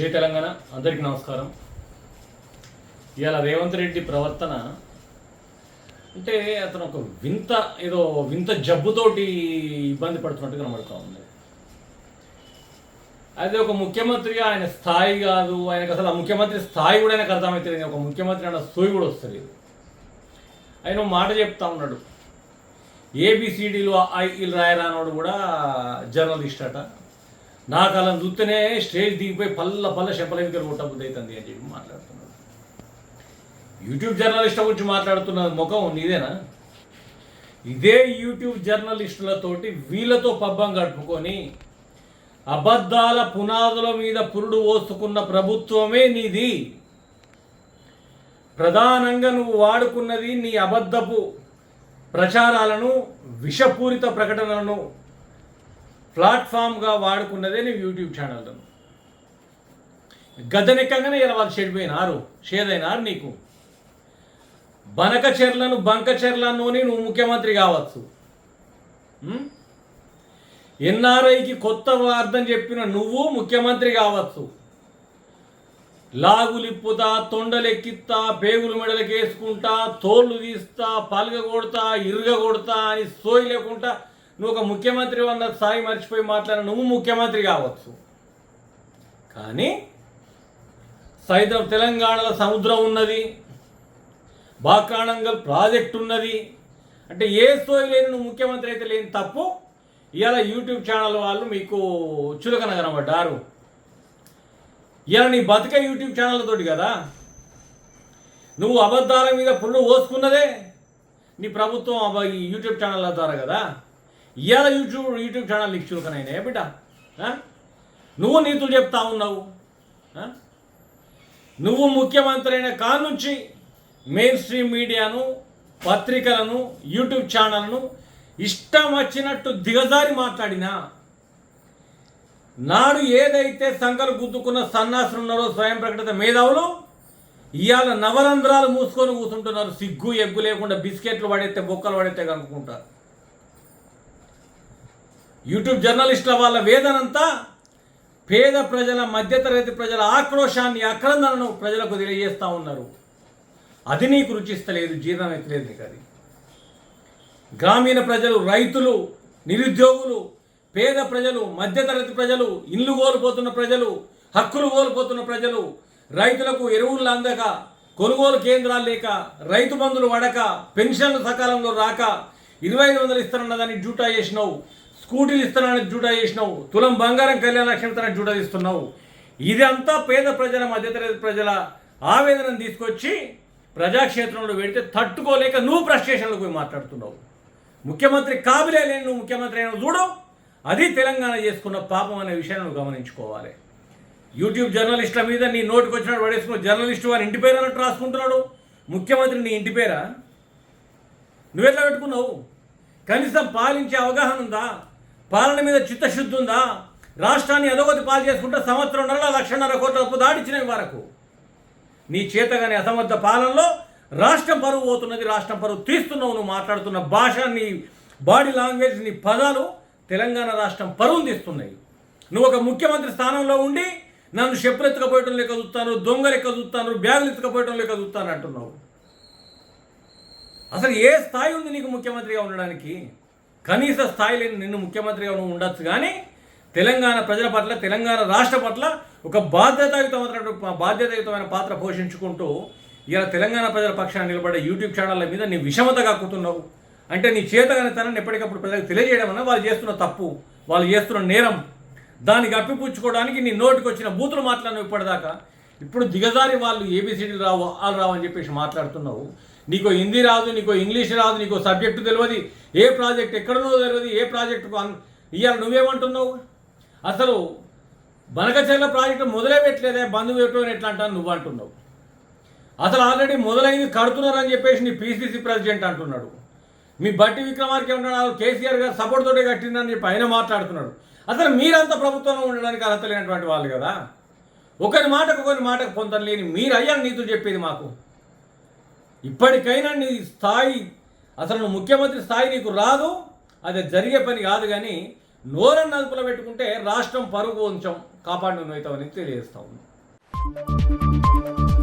జై తెలంగాణ. అందరికీ నమస్కారం. ఇవాళ రేవంత్ రెడ్డి ప్రవర్తన అంటే అతను ఒక వింత ఏదో వింత జబ్బుతోటి ఇబ్బంది పడుతున్నట్టు కనబడుతూ ఉంది. అది ఒక ముఖ్యమంత్రిగా ఆయన స్థాయి కాదు ఆయనకు అసలు ఆ ముఖ్యమంత్రి స్థాయి కూడా ఆయనకు అర్థమవుతుంది ఒక ముఖ్యమంత్రి అన్న సోయి కూడా వస్తుంది ఆయన మాట చెప్తా ఉన్నాడు. ఏబిసిడీలు ఐలు రాయరానోడు కూడా జర్నలిస్ట్ అట. నాకు అలా చూస్తేనే స్టేజ్ దిగిపోయి పల్ల పల్ల శంపలవికలు కొట్టబుద్ధి అవుతుంది అని చెప్పి మాట్లాడుతున్నాడు యూట్యూబ్ జర్నలిస్ట్ గురించి మాట్లాడుతున్న ముఖం నీదేనా? ఇదే యూట్యూబ్ జర్నలిస్టులతోటి వీళ్ళతో పబ్బం గడుపుకొని అబద్ధాల పునాదుల మీద పురుడు పోసుకున్న ప్రభుత్వమే నీది. ప్రధానంగా నువ్వు వాడుకున్నది నీ అబద్ధపు ప్రచారాలను విషపూరిత ప్రకటనలను ప్లాట్ఫామ్గా వాడుకున్నదే నీ యూట్యూబ్ ఛానల్ను గదనికంగానే ఇలా వాళ్ళు చెడిపోయినారు షేదైనారు నీకు. బనకచెర్లను చెర్లను నువ్వు ముఖ్యమంత్రి కావచ్చు. ఎన్ఆర్ఐకి కొత్త అర్థం చెప్పిన నువ్వు ముఖ్యమంత్రి కావచ్చు. లాగులిప్పుతా తొండలెక్కిస్తా పేగులు మెడలకేసుకుంటా తోళ్ళు తీస్తా పలగ కొడతా ఇరుగ కొడతా అని సోయి లేకుండా నువ్వు ఒక ముఖ్యమంత్రి అన్న స్థాయి మర్చిపోయి మాట్లాడిన నువ్వు ముఖ్యమంత్రి కావచ్చు. కానీ సైతం తెలంగాణలో సముద్రం ఉన్నది బాక్రాణంగల్ ప్రాజెక్ట్ ఉన్నది. అంటే ఏ సోయి లేని నువ్వు ముఖ్యమంత్రి అయితే లేని తప్పు. ఇవాళ యూట్యూబ్ ఛానల్ వాళ్ళు మీకు చులకన కనబడ్డారు ఇలా నీ బతికే యూట్యూబ్ ఛానళ్ళతోటి కదా. నువ్వు అబద్ధాల మీద పుల్లు పోసుకున్నదే నీ ప్రభుత్వం యూట్యూబ్ ఛానళ్ళ ద్వారా కదా. ఇవాళ యూట్యూబ్ యూట్యూబ్ ఛానల్ నీకు చులకనైనా బిడ్డ? నువ్వు నీతులు చెప్తా ఉన్నావు. నువ్వు ముఖ్యమంత్రి అయిన కానుంచి మెయిన్ స్ట్రీమ్ మీడియాను పత్రికలను యూట్యూబ్ ఛానల్ను ఇష్టం వచ్చినట్టు దిగజారి మాట్లాడినా నాడు ఏదైతే సంకలు గుద్దుకున్న సన్నాసులు ఉన్నారో స్వయం ప్రకటిత మేధావులు ఇవాళ నవరంధ్రాలు మూసుకొని కూర్చుంటున్నారు. సిగ్గు ఎగ్గు లేకుండా బిస్కెట్లు పడేస్తే బొక్కలు పడేస్తే కనుక్కుంటారు. యూట్యూబ్ జర్నలిస్టుల వాళ్ళ వేదనంతా పేద ప్రజల మధ్యతరగతి ప్రజల ఆక్రోశాన్ని అక్రందనను ప్రజలకు తెలియజేస్తూ ఉన్నారు. అది నీకు రుచిస్తలేదు జీర్ణమైతలేదు నీకు అది. గ్రామీణ ప్రజలు రైతులు నిరుద్యోగులు పేద ప్రజలు మధ్యతరగతి ప్రజలు ఇల్లు కోల్పోతున్న ప్రజలు హక్కులు కోల్పోతున్న ప్రజలు రైతులకు ఎరువులు అందక కొనుగోలు కేంద్రాలు లేక రైతు బంధులు వడక పెన్షన్లు సకాలంలో రాక ఇరవై ఐదు వందలు ఇస్తానన్నదాన్ని జూటా చేసినావు. స్కూటీలు ఇస్తానని జూటా చేసినావు. తులం బంగారం కళ్యాణ లక్ష్యం ఇస్తానని జూటా ఇస్తున్నావు ఇదంతా పేద ప్రజల మధ్యతరగతి ప్రజల ఆవేదనను తీసుకొచ్చి ప్రజాక్షేత్రంలో పెడితే తట్టుకోలేక నువ్వు ఫ్రస్ట్రేషన్లకు పోయి మాట్లాడుతున్నావు. ముఖ్యమంత్రి కాబిలే లేని నువ్వు ముఖ్యమంత్రి అయినా చూడు. అది తెలంగాణ చేసుకున్న పాపం అనే విషయాన్ని నువ్వు గమనించుకోవాలి. యూట్యూబ్ జర్నలిస్టుల మీద నీ నోటికి వచ్చినట్టు పడేసుకున్న జర్నలిస్టు వారి ఇంటి పేరు అన్నట్టు రాసుకుంటున్నాడు. ముఖ్యమంత్రి నీ ఇంటి పేరా? నువ్వెట్లా పెట్టుకున్నావు? కనీసం పాలించే అవగాహన ఉందా? పాలన మీద చిత్తశుద్ధి ఉందా? రాష్ట్రాన్ని అధోగతి పాలు చేసుకుంటే సంవత్సరం నెల లక్షన్నర కోట్ల అప్పు దాడిచ్చినవి వరకు. నీ చేతగాని అసమర్థ పాలనలో రాష్ట్రం పరువు పోతున్నది రాష్ట్రం పరువు తీస్తున్నావు నువ్వు మాట్లాడుతున్న భాష నీ బాడీ లాంగ్వేజ్ నీ పదాలు తెలంగాణ రాష్ట్రం పరువును తీస్తున్నాయి. నువ్వు ఒక ముఖ్యమంత్రి స్థానంలో ఉండి నన్ను చెప్పులు ఎత్తుకపోయటం లెక్క చూస్తాను దొంగలు ఎక్క చూస్తాను బ్యాగులు ఎత్తుకపోయటం లెక్క చూస్తాను అంటున్నావు. అసలు ఏ స్థాయి ఉంది నీకు ముఖ్యమంత్రిగా ఉండడానికి? కనీస స్థాయిలో నిన్ను ముఖ్యమంత్రిగా నువ్వు ఉండొచ్చు కానీ తెలంగాణ ప్రజల పట్ల తెలంగాణ రాష్ట్ర పట్ల ఒక బాధ్యతాయుతమైన బాధ్యతాయుతమైన పాత్ర పోషించుకుంటూ ఇలా తెలంగాణ ప్రజల పక్షాన్ని నిలబడే యూట్యూబ్ ఛానళ్ళ మీద నీ విషమత కక్కుతున్నావు. అంటే నీ చేతగానితనాన్ని ఎప్పటికప్పుడు ప్రజలకు తెలియజేయడం అన్న వాళ్ళు చేస్తున్న తప్పు వాళ్ళు చేస్తున్న నేరం. దానికి అప్పిపుచ్చుకోవడానికి నీ నోటికి వచ్చిన బూతులు మాట్లాడిన ఇప్పటిదాకా. ఇప్పుడు దిగజారి వాళ్ళు ఏబిసిడీలు రావు వాళ్ళు రావు అని చెప్పేసి మాట్లాడుతున్నావు. నీకో హిందీ రాదు నీకో ఇంగ్లీష్ రాదు నీకో సబ్జెక్టు తెలియదు ఏ ప్రాజెక్ట్ ఎక్కడనో తెలియదు ఏ ప్రాజెక్టుకు అన్ ఇవాళ నువ్వేమంటున్నావు? అసలు బనకచర్ల ప్రాజెక్టు మొదలే పెట్టలేదే బంధు పెట్టడం ఎట్లా అంటాను నువ్వు అంటున్నావు అసలు ఆల్రెడీ మొదలైంది కడుతున్నారని చెప్పేసి నీ పీసీసీ ప్రెసిడెంట్ అంటున్నాడు. మీ బట్టి విక్రమార్క ఉన్నాడు కేసీఆర్ గారు సపోర్ట్ తోటే కట్టిందని చెప్పి ఆయన మాట్లాడుతున్నాడు. అసలు మీరంతా ప్రభుత్వంలో ఉండడానికి అర్హత లేనటువంటి వాళ్ళు కదా. ఒకరి మాటకు ఒకరి మాటకు పొందం లేని మీరు అయ్యా నీతులు చెప్పేది మాకు. ఇప్పటికైనా నీ స్థాయి అసలు ముఖ్యమంత్రి స్థాయి నీకు రాదు అది జరిగే పని కాదు కానీ నోరన్న అదుపులో పెట్టుకుంటే రాష్ట్రం పరుగు కొంచెం కాపాడు అవుతామని తెలియజేస్తా ఉంది